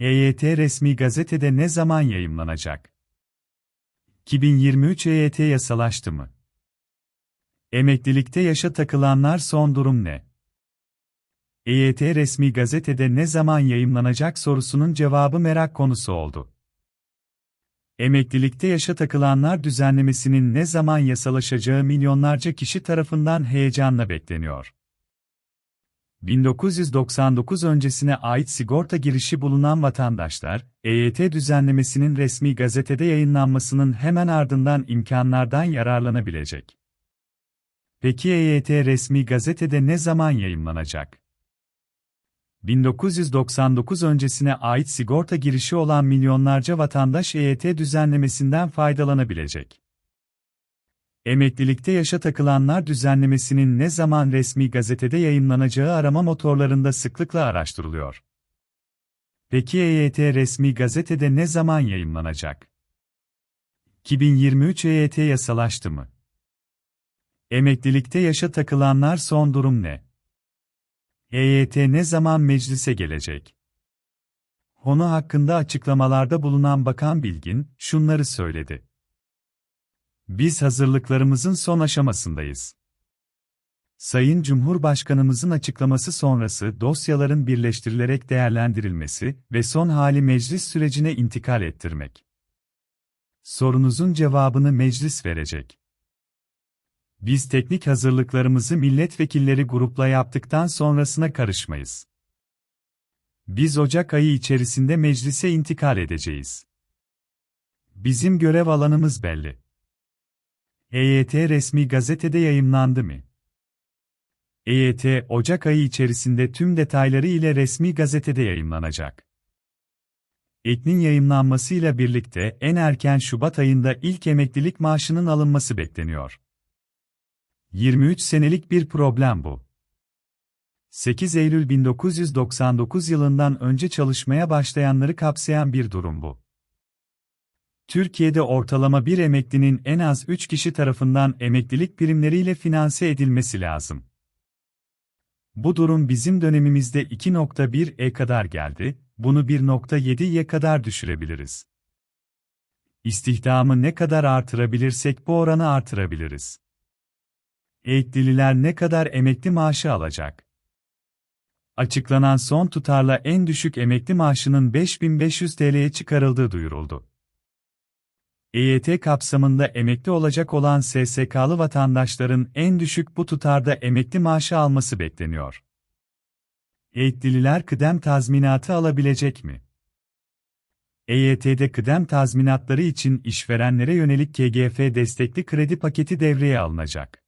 EYT resmi gazetede ne zaman yayımlanacak? 2023 EYT yasalaştı mı? Emeklilikte yaşa takılanlar son durum ne? EYT resmi gazetede ne zaman yayımlanacak sorusunun cevabı merak konusu oldu. Emeklilikte yaşa takılanlar düzenlemesinin ne zaman yasalaşacağı milyonlarca kişi tarafından heyecanla bekleniyor. 1999 öncesine ait sigorta girişi bulunan vatandaşlar, EYT düzenlemesinin resmi gazetede yayınlanmasının hemen ardından imkanlardan yararlanabilecek. Peki EYT resmi gazetede ne zaman yayımlanacak? 1999 öncesine ait sigorta girişi olan milyonlarca vatandaş EYT düzenlemesinden faydalanabilecek. Emeklilikte yaşa takılanlar düzenlemesinin ne zaman resmi gazetede yayınlanacağı arama motorlarında sıklıkla araştırılıyor. Peki EYT resmi gazetede ne zaman yayınlanacak? 2023 EYT yasalaştı mı? Emeklilikte yaşa takılanlar son durum ne? EYT ne zaman meclise gelecek? Konu hakkında açıklamalarda bulunan Bakan Bilgin, şunları söyledi. Biz hazırlıklarımızın son aşamasındayız. Sayın Cumhurbaşkanımızın açıklaması sonrası dosyaların birleştirilerek değerlendirilmesi ve son hali meclis sürecine intikal ettirmek. Sorunuzun cevabını meclis verecek. Biz teknik hazırlıklarımızı milletvekilleri grupla yaptıktan sonrasına karışmayız. Biz Ocak ayı içerisinde meclise intikal edeceğiz. Bizim görev alanımız belli. EYT resmi gazetede yayımlandı mı? EYT, Ocak ayı içerisinde tüm detayları ile resmi gazetede yayımlanacak. Eknin yayımlanmasıyla birlikte en erken Şubat ayında ilk emeklilik maaşının alınması bekleniyor. 23 senelik bir problem bu. 8 Eylül 1999 yılından önce çalışmaya başlayanları kapsayan bir durum bu. Türkiye'de ortalama bir emeklinin en az 3 kişi tarafından emeklilik primleriyle finanse edilmesi lazım. Bu durum bizim dönemimizde 2.1'e kadar geldi, bunu 1.7'ye kadar düşürebiliriz. İstihdamı ne kadar artırabilirsek bu oranı artırabiliriz. Emeklililer ne kadar emekli maaşı alacak? Açıklanan son tutarla en düşük emekli maaşının 5500 TL'ye çıkarıldığı duyuruldu. EYT kapsamında emekli olacak olan SSK'lı vatandaşların en düşük bu tutarda emekli maaşı alması bekleniyor. EYT'liler kıdem tazminatı alabilecek mi? EYT'de kıdem tazminatları için işverenlere yönelik KGF destekli kredi paketi devreye alınacak.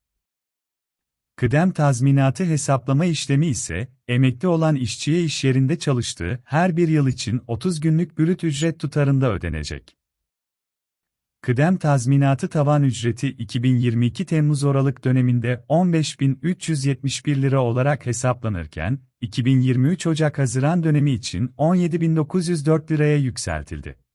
Kıdem tazminatı hesaplama işlemi ise, emekli olan işçiye iş yerinde çalıştığı her bir yıl için 30 günlük bürüt ücret tutarında ödenecek. Kıdem tazminatı tavan ücreti 2022 Temmuz Oralık döneminde 15.371 lira olarak hesaplanırken, 2023 Ocak-Haziran dönemi için 17.904 liraya yükseltildi.